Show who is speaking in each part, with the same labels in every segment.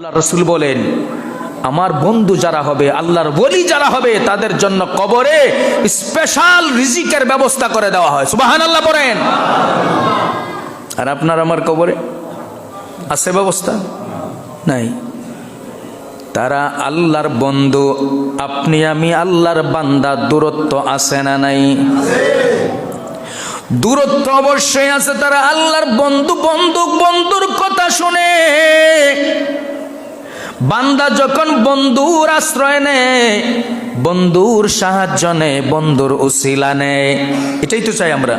Speaker 1: আল্লাহ রসুল বলেন, আমার বন্ধু যারা হবে, আল্লাহর বলি যারা হবে, তাদের জন্য কবরে স্পেশাল রিজিকের ব্যবস্থা করে দেওয়া হয়। সুবাহান আল্লাহ বলেন। আর আপনার আমার কবরে আছে ব্যবস্থা? নাই। তারা, আল্লাহর বন্ধু, আপনি আমি আল্লাহর বান্দা, দূরত্ব আছে না নাই? দূরত্ব অবশ্যই আছে। তারা, আল্লাহর বন্ধু বন্ধু, বন্ধুর কথা শুনে বান্দা যখন বন্ধুর আশ্রয় নেয়, বন্ধুর সাহায্য নেয়, বন্ধুর উসিলা নেয়। এটাই তো চাই আমরা।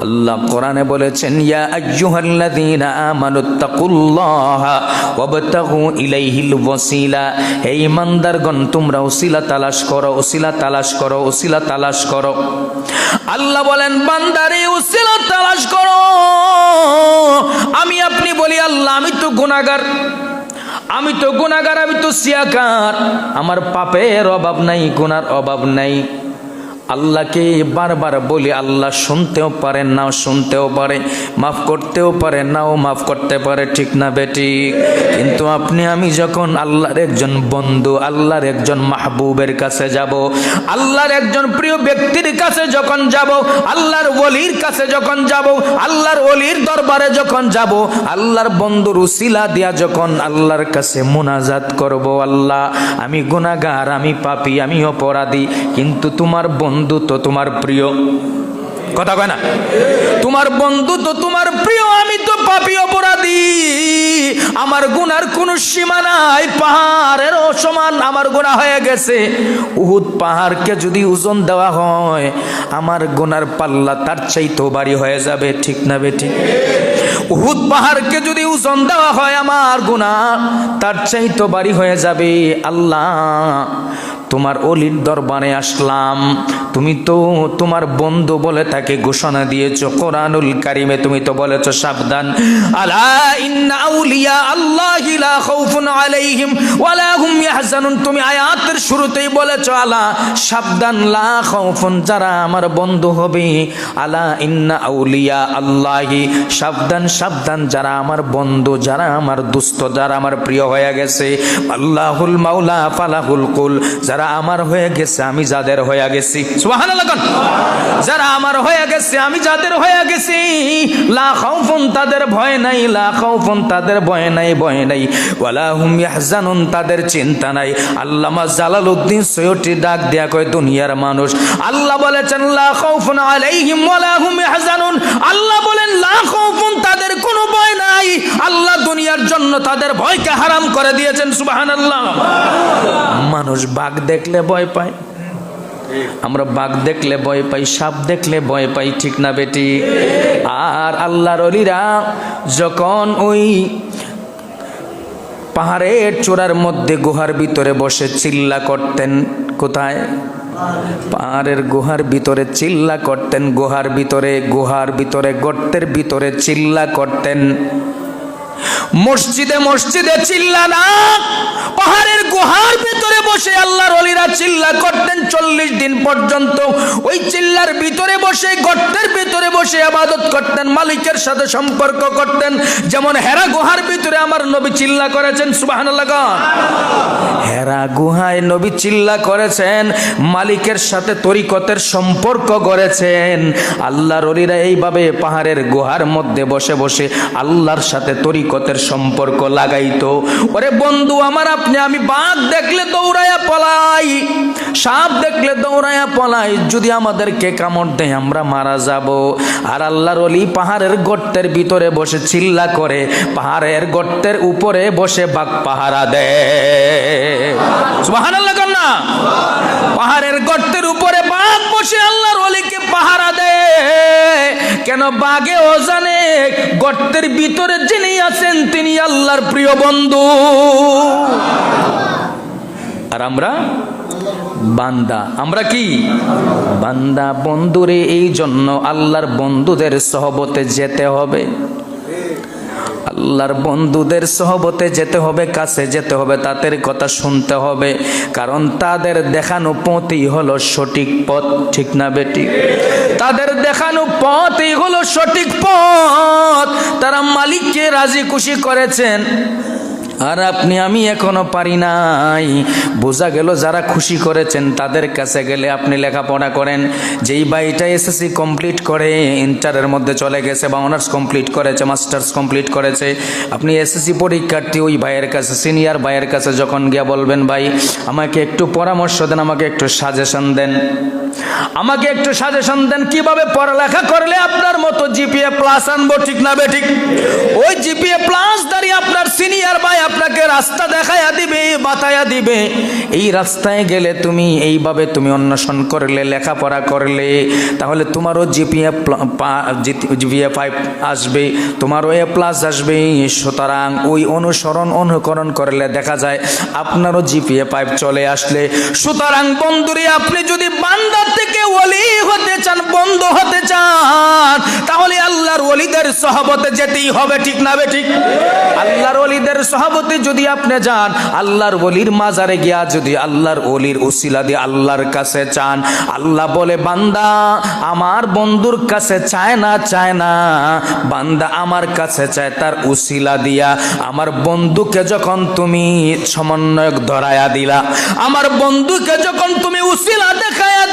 Speaker 1: আল্লাহ কোরআনে বলেছেন, ইয়া আইয়ুহাল্লাযীনা আমানুত্তাকুল্লাহা ওয়াবতাগু ইলাইহিল ওয়াসিলা। হে ইমানদারগণ, তোমরা উসিলা তালাশ করো, উসিলা তালাশ করো, উসিলা তালাশ করো। আল্লাহ বলেন, বান্দারে, উসিলা তালাশ করো। আমি আপনি বলি, আল্লাহ, আমি তো গুনাহগার। আমি তো গুণাগার আমি তো সিয়াকার। আমার পাপের অভাব নাই গুনার অভাব নাই। আল্লাহকে বারবার বলি, আল্লাহ শুনতেও পারে, নাও শুনতেও পারে, মাফ করতেও পারে, নাও মাফ করতে পারে, ঠিক না বেটি? কিন্তু আপনি, আমি যখন আল্লাহর একজন বন্ধু, আল্লাহর একজন মাহবুবের কাছে যাব, আল্লাহর একজন প্রিয় ব্যক্তির কাছে যখন যাব, আল্লাহর ওলির কাছে যখন যাব, আল্লাহর ওলির দরবারে যখন যাব, আল্লাহর বন্ধুর উসিলা দিয়া যখন আল্লাহর কাছে মোনাজাত করব, আল্লাহ, আমি গুনাহগার, আমি পাপী, আমি অপরাধী, কিন্তু তোমার বন্ধু তো তোমার প্রিয়। কথা কয় না? তোমার বন্ধু তো তোমার প্রিয়, আমি তো পাপী অপরাধী। আমার গুনার কোনো সীমা নাই, পাহাড়ের সমান আমার গুণা হয়ে গেছে। উহুদ পাহাড়কে যদি ওজন দেওয়া হয়, আমার গুনার পাল্লা তার চাইতেও বাড়ি হয়ে যাবে, ঠিক না বেটি উহুদ পাহাড়কে যদি ওজন দেওয়া হয় আমার গুনাহ, তার চাইতো বাড়ি হয়ে যাবে। আল্লাহ, তোমার অলির দরবারে আসলাম। তুমি তো তোমার বন্ধু বলে তাকে ঘোষণা দিয়েছ, কোরআনুল কারিমে তুমি তো বলেছ সাবধান। তুমি আয়াতের শুরুতেই বলেছ, আলা সাবধান, লা যারা আমার বন্ধু হবে। আলা ইন্না আউলিয়া আল্লাহি, সাবধান সাবধান, যারা আমার বন্ধু, যারা আমার দুস্থ, যারা আমার প্রিয় হয়ে গেছে, আল্লাহুল মাওলা ফালাহুল কুল, যারা আমার হয়ে গেছে, আমি যাদের হয়ে গেছি। যারা আমার হয়ে গেছে, আমি যাদের হয়ে গেছি। লা খাউফুন তাদের ভয় নাই, লা খাউফুন তাদের ভয় নাই ভয় নাই। ওয়ালা হুম ইয়াহজানুন, তাদের চিন্তা নাই। আল্লামা জালালউদ্দিন সৈয়দটি ডাক দেয়া কয়, দুনিয়ার মানুষ। আল্লাহ বলেছেন, লা খাউফুন আলাইহিম ওয়ালা হুম ইয়াহজানুন। আল্লাহ বলেন, লা খাউফুন তাদের কোনো ভয় নাই। আল্লাহ দুনিয়ার জন্য তাদের ভয়কে হারাম করে দিয়েছেন, সুবহানাল্লাহ। মানুষ বাঘ দেখলে ভয় পায়। আমরা বাঘ দেখলে ভয় পাই, সাপ দেখলে ভয় পাই, ঠিক না বেটি? আর আল্লাহর অলিরা যখন ওই পাহাড়ের চূড়ার মধ্যে গুহার ভিতরে বসে চিল্লা করতেন, কোথায়? পাহাড়ের গুহার ভিতরে চিল্লা করতেন, গুহার ভিতরে গুহার ভিতরে, গর্তের ভিতরে চিল্লা করতেন। মসজিদে মসজিদে চিল্লা না। পাহাড়ের গুহার ভিতরে বসে আল্লাহর অলিরা চিল্লা করতেন চল্লিশ দিন পর্যন্ত। ওই চিল্লার ভিতরে বসে, গর্তের ভিতরে বসে আবাদত করতেন, মালিকের সাথে সম্পর্ক করতেন। যেমন হেরা গুহার ভিতরে আমার নবী চিল্লা করেছেন সুবাহান হেরা গুহায় নবী চিল্লা করেছেন, মালিকের সাথে তরিকতের সম্পর্ক করেছেন আল্লাহর অলিরা এইভাবে পাহাড়ের গুহার মধ্যে বসে বসে আল্লাহর সাথে তরিকতের সম্পর্ক লাগাইতো। ওরে বন্ধু আমার আপনি, আমি বাঘ দেখলে দৌড়ায়া পলাই, সাপ দেখলে দৌড়ায়া পলাই, যদি আমাদেরকে কামড় দেয়, আমরা মারা যাব। আর আল্লাহর অলি পাহাড়ের গর্তের ভিতরে বসে চিল্লা করে, পাহাড়ের গর্তের উপরে বসে বাঘ পাহারা দেয়। না। পাহাড়ের গর্তের উপরে বাঘ বসে আল্লাহর অলিকে পাহারা দেয়। কেন বাঘে ও জানে, গর্তের ভিতরে যিনি আছেন, তিনি আল্লাহর প্রিয় বন্ধু। আর আমরা বান্দা। আমরা কি? বান্দা বন্ধুরে, এই জন্য আল্লাহর বন্ধুদের সহবতে যেতে হবে। আল্লাহর বন্ধুদের সহবতে যেতে হবে, কাছে যেতে হবে, তাদের কথা শুনতে হবে। কারণ তাদের দেখানো পথই হলো সঠিক পথ, ঠিক না বেটি? তাদের দেখানো পথই হলো সঠিক পথ। তারা মালিককে রাজি খুশি করেছেন। আর আপনি, আমি এখনও পারি নাই। বোঝা গেল যারা খুশি করেছেন, তাদের কাছে গেলে আপনি লেখাপড়া করেন। যেই বাইটা এসএসসি কমপ্লিট করে ইন্টারের মধ্যে চলে গেছে বা অনার্স কমপ্লিট করেছে মাস্টার্স কমপ্লিট করেছে, আপনি এসএসসি পরীক্ষার্থী, ওই ভাইয়ের কাছে সিনিয়র ভাইয়ের কাছে যখন গিয়ে বলবেন, ভাই, আমাকে একটু পরামর্শ দেন, আমাকে একটু সাজেশন দেন। আমাকে একটু সাজেশন দেন, কীভাবে পড়ালেখা করলে আপনার মতো জিপিএ প্লাস আনব, ঠিক না বে, ঠিক? ওই জিপিএ প্লাস দাঁড়িয়ে আপনার সিনিয়র ভাই রাস্তা দেখায়া দিবে বাতায়া দিবে। এই রাস্তায় গেলে তুমি এইভাবে তুমি অন্বেষণ করলে, লেখাপড়া করলে, তাহলে তোমারও জিপিএ জিপিএ আসবে, তোমারও এ প্লাস আসবে। সুতরাং ওই অনুসরণ, অনুকরণ করলে দেখা যায় আপনারও জিপিএ ফাইভ চলে আসলে। সুতরাং বন্ধুরে, আপনি যদি বান্দার থেকে ওলি হতে চান ওলিদের সহবতে যেতেই হবে, ঠিক না বে ঠিক? আল্লাহর ওলিদের সহবতে যদি আপনি যান, আল্লাহর ওলির মাজারে গিয়া যদি আল্লাহর ওলির উসিলা দিয়ে আল্লাহর কাছে চান, আল্লাহ বলে, বান্দা, আমার বন্ধুর কাছে চায় না চায় না। বান্দা আমার কাছে চায় তার উসিলা দিয়া। আমার বন্ধুকে যখন তুমি সমন্বয়ক ধরায়া দিলা, আমার বন্ধুকে যখন তুমি উসিলা দেখায়া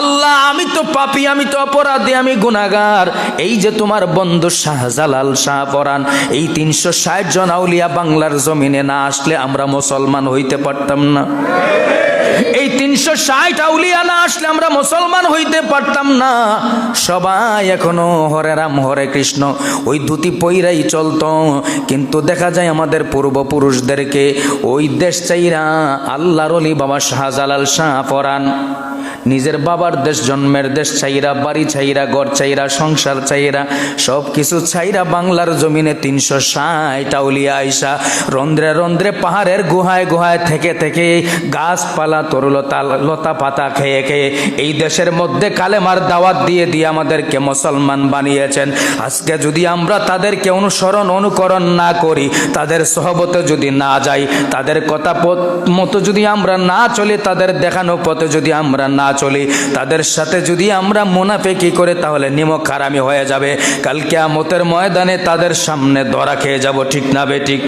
Speaker 1: আল্লাহ, আমি তো পাপি, আমি তো অপরাধী, আমি গুণাগার এই যে তোমার বন্ধু শাহজালাল শাহ পরান, এই তিনশো ষাট জন আউলিয়া বাংলার জমিনে না আসলে আমরা মুসলমান হইতে পারতাম না। এই তিনশো ষাট আউলিয়া না আসলে আমরা মুসলমান হইতে পারতাম না। সবাই এখনও হরে রাম, হরে কৃষ্ণ, ওই ধুতি পইরাই চলত। কিন্তু দেখা যায় আমাদের পূর্বপুরুষদেরকে ওই দেশ চাইরা আল্লাহর অলি বাবা শাহজালাল শাহ পরান। নিজের বাবার দেশ, জন্মের দেশ চাইরা, বাড়ি চাইরা, ঘর চাইরা, সংসার চাইরা সব কিছু চাইরা বাংলার জমিনে তিনশো ষাট আউলিয়া আইসা রন্ধ্রে রন্ধ্রে পাহাড়ের গুহায় গুহায় থেকে থেকে গাছপালা তরুলতা লতা পাতা খেয়ে খেয়ে এই দেশের মধ্যে কালেমার দাওয়াত দিয়ে দিয়ে আমাদেরকে মুসলমান বানিয়েছেন। আজকে যদি আমরা তাদেরকে অনুসরণ, অনুকরণ না করি, তাদের সহবতে যদি না যাই, তাদের কথা মতো যদি আমরা না চলি, তাদের দেখানো পথে যদি আমরা না চলি, তাদের সাথে যদি আমরা মুনাফেকি করে, তাহলে নিমক হারামি হয়ে যাবে। কালকে আমতের ময়দানে তাদের সামনে ধরা খেয়ে যাব, ঠিক না বে ঠিক?